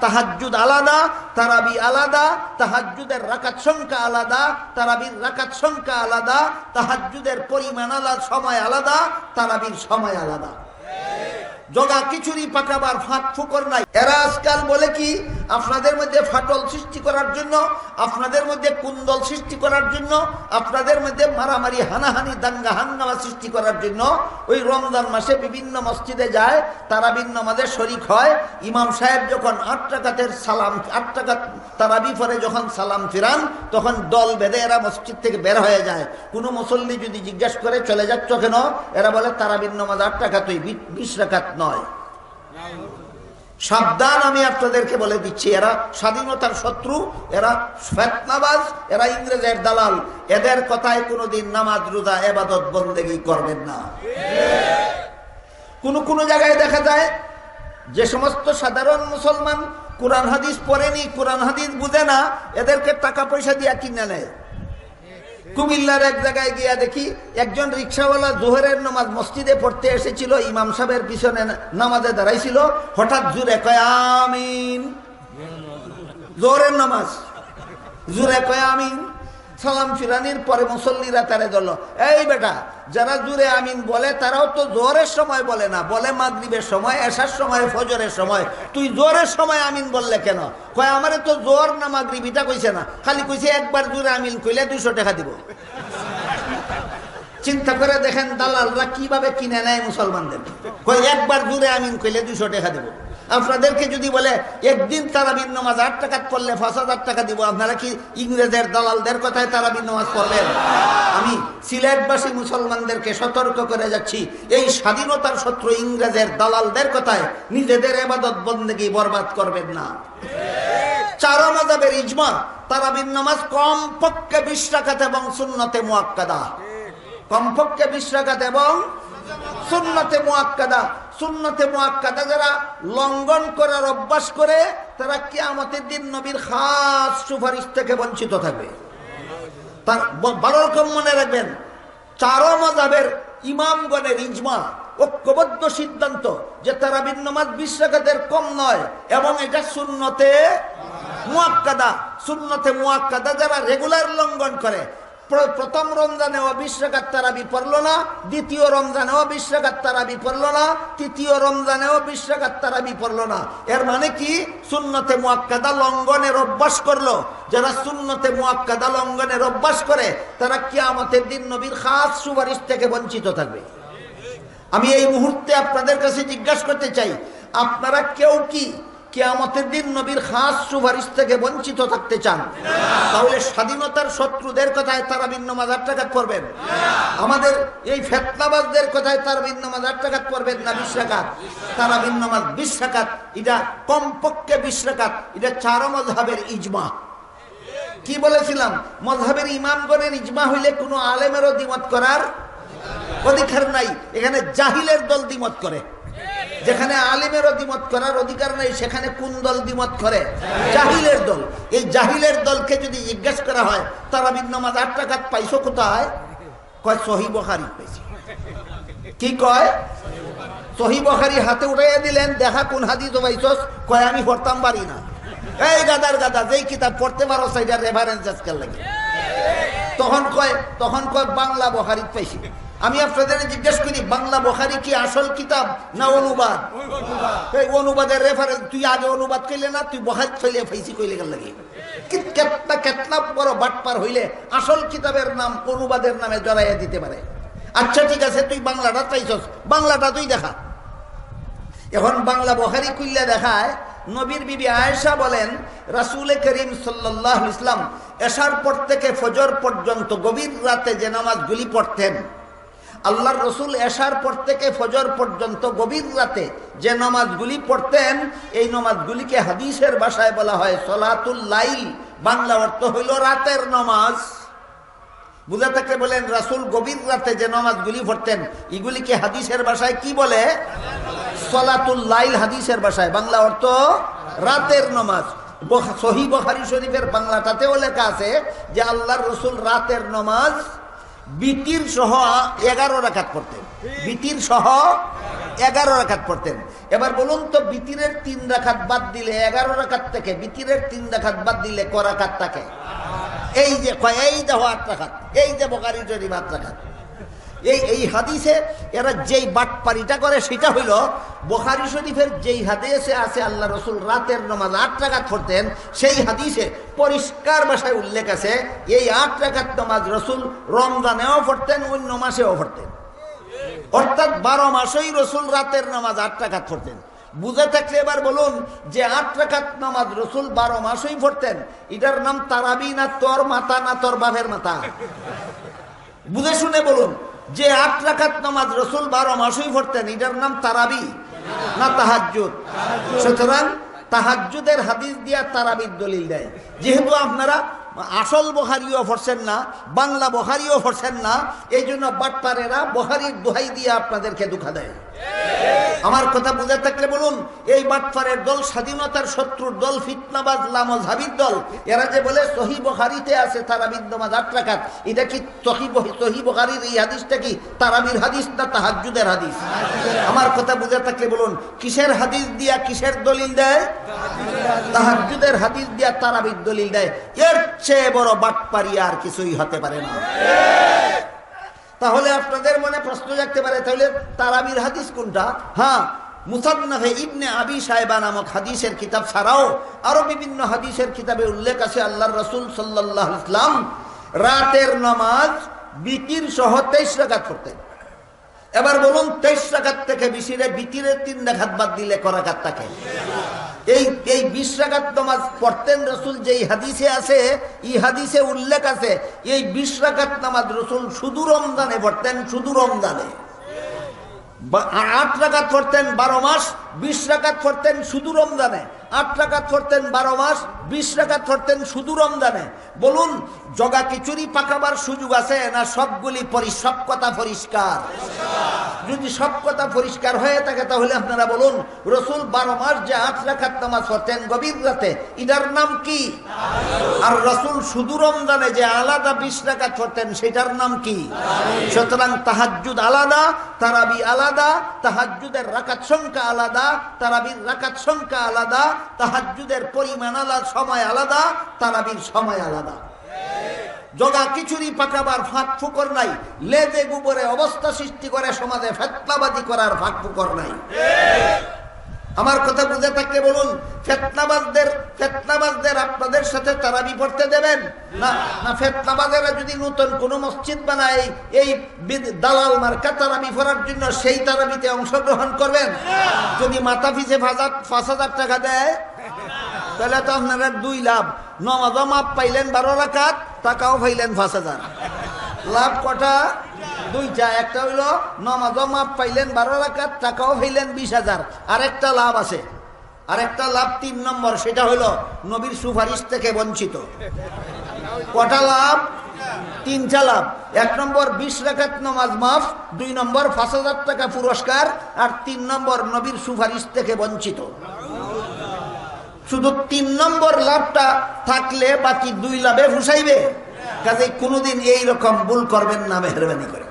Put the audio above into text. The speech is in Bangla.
তাহাজ্জুদ আলাদা, তারাবি আলাদা তাহাজুদের রাকাত সংখ্যা আলাদা, তারাবির রাকাত সংখ্যা আলাদা তাহাজুদের পরিমাণ আলাদা, সময় আলাদা, তারাবির সময় আলাদা। জগা খিচুড়ি পাকাবার ফাঁক ফুকর নাই। এরা আজকাল বলে কি, আপনাদের মধ্যে ফাটল সৃষ্টি করার জন্য, আপনাদের মধ্যে কুন্দল সৃষ্টি করার জন্য, আপনাদের মধ্যে মারামারি, হানাহানি, দাঙ্গা, হাঙ্গামা সৃষ্টি করার জন্য ওই রমজান মাসে বিভিন্ন মসজিদে যায়, তারা ভিন্ন মাঝে শরিক হয়। ইমাম সাহেব যখন আট টাকাতের সালাম, আট টাকা তারাবি যখন সালাম ফিরান, তখন দল বেঁধে এরা মসজিদ থেকে বের হয়ে যায়। কোনো মুসল্লি যদি জিজ্ঞেস করে, চলে যাচ্ছ কেন? এরা বলে তারাবির নামাজ আট টাকা তুই বিশ রাকাত নয়। সাবধান আমি আপনাদেরকে বলে দিচ্ছি, এরা স্বাধীনতার শত্রু, এরা ফেতনাবাজ, এরা ইংরেজের দালাল। এদের কথায় কোনোদিন নামাজ, রোজা, এবাদত বন্দেগি করবেন না। কোন কোন জায়গায় দেখা যায়, যে সমস্ত সাধারণ মুসলমান কোরআন হাদিস পড়েনি, কোরআন হাদিস বুঝে না, এদেরকে টাকা পয়সা দিয়া কিনে নেয়। কুমিল্লার এক জায়গায় গিয়া দেখি একজন রিক্সাওয়ালা জোহরের নামাজ মসজিদে পড়তে এসেছিল, ইমাম সাহেবের পিছনে নামাজে দাঁড়াইছিল। হঠাৎ জুরে কয়, আমিন। জোহরের নামাজ। জুরে কয়, আমিন। সালাম ফিরানির পরে মুসল্লিরা তারে দল এই বেটা, যারা জুড়ে আমিন বলে, তারাও তো জোরের সময় বলে না। বলে মাগরীবের সময় এসার সময়, ফজরের সময়। তুই জোরের সময় আমিন বললে কেন? কয়, আমারে তো জোর না মাগরিব, এটা কইছে না। খালি কইছে, একবার জুড়ে আমিন কইলে দুইশো টাকা দিব। চিন্তা করে দেখেন দালালরা কীভাবে কিনে নেয় মুসলমানদের। কই একবার জুড়ে আমিন কইলে দুশো টাকা দিব। আপনাদেরকে যদি বলে, একদিন তারাবিন নামাজ আট টাকা পড়লে পাঁচ হাজার টাকা দিব আপনারা কি ইংরেজের দালালদের কথায় তারাবিন নামাজ পড়বেন? আমি সিলেটবাসী মুসলমানদেরকে সতর্ক করে যাচ্ছি, এই স্বাধীনতার শত্রু ইংরেজের দালালদের কথায় নিজেদের এবাদত বন্দেগি বরবাদ করবেন না। চারো মাজাবের ইজমা তারাবিন নামাজ কম পক্ষে বিশ রাখাত এবং শূন্যতে মোয়াক্কাদা কমপক্ষে বিশ রাখাত এবং সুন্নতে মোয়াক্কাদা সুন্নতে মোয়াক্কাদা যারা লঙ্ঘন করার অভ্যাস করে, তারা কেয়ামতের দিন নবীর খাস সুপারিশ থেকে বঞ্চিত থাকবে। তার ভালো রকম মনে রাখবেন, চারো মজাবের ইমামগণের ইজমা ঐক্যবদ্ধ সিদ্ধান্ত যে তারা বিন্নমাজ বিশ্বাকাতের কম নয় এবং এটা শূন্যতে মুয়াক্কাদা শূন্যতে মুয়াক্কাদা যারা রেগুলার লঙ্ঘন করে প্রথম রমজানে অবিশ্বাকাত তারাবি পড়ল না, দ্বিতীয় রমজানে অবিশ্বাকাত তারাবি পড়ল না, তৃতীয় রমজানে অবিশ্বাকাত তারাবি পড়ল না। এর মানে কি? শূন্যতে মুয়াক্কাদা লঙ্ঘনের অভ্যাস করল। যারা শূন্যতে মুয়াক্কাদা লঙ্ঘনের অভ্যাস করে, তারা কি আমাদের দিন নবীর খাস সুপারিশ থেকে বঞ্চিত থাকবে। আমি এই মুহূর্তে আপনাদের কাছে জিজ্ঞাসা করতে চাই, আপনারা কেউ কি কেয়ামতের দিন নবীর খাস সুপারিশ থেকে বঞ্চিত থাকতে চান। তাহলে স্বাধীনতার শত্রুদের কথায় তারা ভিন্ন মাজার টাকাত পড়বেন। আমাদের এই ফেতনাবাজদের কথায় তারা ভিন্ন মাজার টাকাত পড়বেন না বিশ্বাকাত তারা ভিন্ন মাজ বিশ্বাকাত এটা কমপক্ষে বিশ্বাকাত এটা চার মজহাবের ইজমা। কি বলেছিলাম? মজহাবের ইমামগণের ইজমা হইলে কোনো আলেমেরও দ্বিমত করার অধিকার নাই। এখানে জাহিলের দল দ্বিমত করে। যেখানে আলিমের দ্বিমত করার অধিকার নেই, সেখানে কোন দল দ্বিমত করে? জাহিলের দল। এই জাহিলের দলকে যদি জিজ্ঞেস করা হয় তারা বিন্নমাজ আট টাকা পাইছো কোথায়? কয়, সহি বখারি পাইছি। কি কয়? সহি বখারি হাতে উঠাইয়া দিলেন, দেখা কোন হাদিস পাইছস? কয়, আমি পড়তাম পারি না। এই গাদার গাদা, যেই কিতাব পড়তে পারো সেইটা রেফারেন্স আজকাল লাগে। তখন কয় তখন কয়, বাংলা বখারি পাইছি। আমি আপনাদের জিজ্ঞেস করি, বাংলা বখারি কি আসল কিতাব না অনুবাদ? অনুবাদের রেফারেন্স তুই আগে অনুবাদ কইলে না, তুই বহাই ফেলে ফাইসি কইলে গেল লাগে কেতনা কেতনা বড় বাটপার হইলে আসল কিতাবের নাম, অনুবাদের নামে জড়াইয়া দিতে পারে। আচ্ছা ঠিক আছে, তুই বাংলাটা চাইছস। বাংলাটা তুই দেখা। এখন বাংলা বহারি কুইল্লা দেখায়, নবীর বিবি আয়েশা বলেন, রাসুল করিম সাল্লাহ ইসলাম এশার পর থেকে ফজর পর্যন্ত গভীর রাতে যে নামাজগুলি পড়তেন আল্লাহর রসুল এসার পর থেকে ফজর পর্যন্ত গভীর রাতে যে নমাজগুলি পড়তেন, এই নমাজগুলিকে হাদিসের ভাষায় বলা হয় সলাতুল লাইল। বাংলা অর্থ হইল রাতের নমাজ। বুঝা থাকলে বলেন, রাসুল গভীর রাতে যে নমাজগুলি পড়তেন, এগুলিকে হাদিসের ভাষায় কি বলে? সলাতুল লাইল হাদিসের ভাষায়। বাংলা অর্থ রাতের নমাজ। সহি বখারি শরীফের বাংলাটাতেও লেখা আছে যে আল্লাহর রসুল রাতের নমাজ বিতির সহ এগারো রাখাত পড়তেন। বিতির সহ এগারো রাখাত পড়তেন। এবার বলুন তো, বিতিরের তিন রাখাত বাদ দিলে এগারো রাখাত থেকে, বিতিরের তিন রাখাত বাদ দিলে ক রাখাত থাকে? এই যে এই যে আট রাখাত এই যে বকারি জরিম আট রাখাত এই এই হাদিসে এরা যেই বাটপারিটা করে, সেটা হইল বোখারি শরীফের যেই হাদিসে আছে, আল্লাহ রসুল রাতের নমাজ আট রাকাত পড়তেন, সেই হাদিসে পরিষ্কার ভাষায় উল্লেখ আছে, এই আট রাকাত নমাজ রসুল রমজানেও পড়তেন, অন্য মাসেও পড়তেন। অর্থাৎ বারো মাসেই রসুল রাতের নামাজ আট রাকাত পড়তেন। বুঝে থাকলে এবার বলুন যে আট রাকাত নামাজ রসুল বারো মাসেই পড়তেন, এটার নাম তারাবি না তোর মাথা না তোর বাপের মাথা বুঝে শুনে বলুন। যে আট রাখাত নামাজ রসুল বারো মাসই পড়তেন, এটার নাম তারাবি, না তাহাজ্জুদ। সুতরাং তাহাজুদের হাদিস দিয়া তারাবির দলিল দেয়। যেহেতু আপনারা আসল বহারিও ফরছেন না, বাংলা বহারিও ফরছেন না এই জন্য বাটপারেরা বহারির দোহাই দিয়ে আপনাদেরকে দুঃখা দেয়। আমার কথা বুঝে থাকলে বলুন, এই বাটপারের দল স্বাধীনতার শত্রুর দল, ফিতনাবাজ লামজ হাবির দল। এরা যে বলে সহি বহারিতে আছে, তারা বিদ্যমান আট রাখাত এটা কি সহি বহারির এই হাদিসটা কি? তারাবির হাদিস না তাহাজুদের হাদিস? আমার কথা বুঝে থাকলে বলুন, কিসের হাদিস দিয়া কিসের দলিল দেয়? তাহাজুদের হাদিস দিয়া তারাবির দলিল দেয়। এর চেয়ে বড় বাটপারি আর কিছুই হতে পারে না। তাহলে আপনাদের মনে প্রশ্ন জাগতে পারে, তাহলে তারাবির হাদিস কোনটা? হ্যাঁ মুসান্নাফে ইবনে আবি সাহেবা নামক হাদিসের কিতাব ছাড়াও আরও বিভিন্ন হাদিসের কিতাবে উল্লেখ আছে আল্লাহ রসুল সাল্লাহ ইসলাম রাতের নামাজ বিকির সহ তেইশ রাকাত করতেন এবার বলুন, তেইশ রাকাত থেকে বিশিরে বিকিরের তিন রাখাত বাদ দিলে করাকাত থাকে এই এই পড়তেন রসুল, যেই হাদিসে আছে ই হাদিসে উল্লেখ আছে, এই রসুল রমজানে পড়তেন আট পড়তেন বারো মাস, বিশ রাকাত পড়তেন শুধু রমজানে। আট টাকা ধরতেন বারো মাস, বিশ টাকা ধরতেন শুধু রমজানে। বলুন, জগা খিচুড়ি পাকাবার সুযোগ আছে না সবগুলি সব কথা পরিষ্কার? যদি সব কথা পরিষ্কার হয়ে থাকে তাহলে আপনারা বলুন, রসুল বারো মাস যে আট রাখাত নামাজ পড়তেন গভীর রাতে ইটার নাম কি? আর রসুল শুধু রমজানে যে আলাদা বিশ রাকাত পড়তেন, সেটার নাম কি? সুতরাং তাহাজ্জুদ আলাদা, তারাবি আলাদা, তাহাজ্জুদের রাকাত সংখ্যা আলাদা, তারাবির রাকাত সংখ্যা আলাদা, তাহাজ্জুদের পরিমাণ আলাদা, সময় আলাদা, তারাবির সময় আলাদা। জগা কিছুরই পাকাবার ফাঁক ফুকর নাই, লেজে গোবরে অবস্থা সৃষ্টি করে সমাজে ফেতনাবাজি করার ফাঁক ফুকর নাই। আমার কথা বুঝে থাকলে বলুন, ফেতনাবাজদের ফেতনাবাজদের আপনাদের সাথে তারাবি পড়তে দেবেন? না ফেতনাবাজেরা যদি নতুন কোন মসজিদ বানায়, এই দালাল মার্কা তারাবি পড়ার জন্য সেই তারাবিতে অংশগ্রহণ করবেন? যদি মাথা পিছে হাজার- পাঁচ হাজার টাকা দেয়, তাহলে তো আপনারা দুই লাভ। নমাজ মাপ পাইলেন বারো রাখাত টাকাও পাইলেন পাঁচ হাজার। লাভ কটা? দুইটা, একটা হইল নমাজ মাপ পাইলেন বারো রাখাত টাকাও পাইলেন বিশ হাজার। আরেকটা লাভ আছে। আরেকটা লাভ তিন নম্বর, সেটা হলো নবীর সুপারিশ থেকে বঞ্চিত। কটা লাভ? তিনটা লাভ। এক নম্বর বিশ রাখাত নমাজ মাফ, দুই নম্বর পাঁচ হাজার টাকা পুরস্কার, আর তিন নম্বর নবীর সুপারিশ থেকে বঞ্চিত। শুধু তিন নম্বর লাভটা থাকলে বাকি দুই লাভে ফুসাইবে। কাজে কোনোদিন এই রকম ভুল করবেন না, মেহরবানি করে।